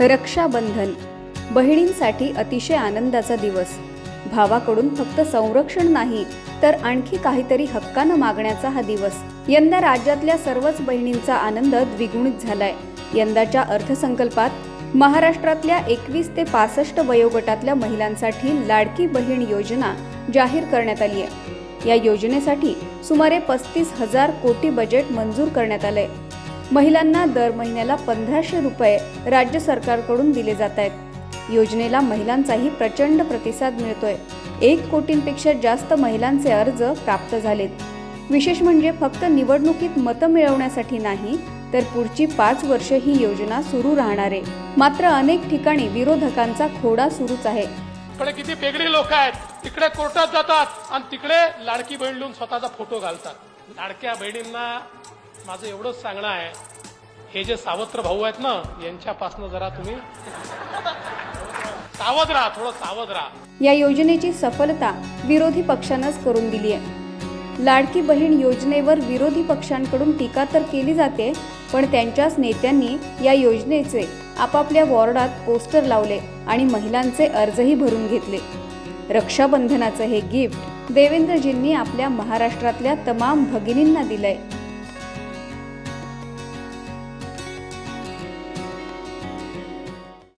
रक्षाबंधन. बहिणींसाठी अतिशय आनंदाचा दिवस. भावाकडून फक्त संरक्षण नाही तर आणखी काहीतरी हक्कानं मागण्याचा हा दिवस. यंदा राज्यातल्या सर्वच बहिणींचा आनंद द्विगुणित झालाय. यंदाच्या अर्थसंकल्पात महाराष्ट्रातल्या एकवीस ते पासष्ट वयोगटातल्या महिलांसाठी लाडकी बहीण योजना जाहीर करण्यात आली आहे या योजनेसाठी सुमारे पस्तीस हजार कोटी बजेट मंजूर करण्यात आलंय. महिलांना दर महिन्याला पंधराशे रुपये राज्य सरकारकडून दिले जात आहेत. योजनेला महिलांचाही प्रचंड प्रतिसाद मिळतोय. एक कोटींपेक्षा जास्त महिलांचे अर्ज प्राप्त झालेत. विशेष म्हणजे फक्त निवडणुकीत मतं मिळवण्यासाठी नाही तर पुढची पाच वर्ष ही योजना सुरू राहणार आहे. मात्र अनेक ठिकाणी विरोधकांचा खोडा सुरूच आहे. इकडे किती पेगडी लोक आहेत. तिकडे कोर्टात जातात आणि तिकडे लाडकी बहीण लिहून स्वतःचा फोटो घालतात. लाडक्या बहिणींना माझं एवढंच सांगणं आहे हे जे सावत्र भाऊ आहेत ना यांच्यापासनं जरा तुम्ही सावध राहा थोडं सावध राहा. या योजनेची सफलता विरोधी पक्षानंच करून दिली आहे. लाडकी बहीण योजनेवर विरोधी पक्षांकडून टीका तर केली जाते पण त्यांच्याच नेत्यांनी या योजनेचे आपापल्या वॉर्डात पोस्टर लावले आणि महिलांचे अर्जही भरून घेतले. रक्षाबंधनाचं हे गिफ्ट देवेंद्रजींनी आपल्या महाराष्ट्रातल्या तमाम भगिनींना दिलंय.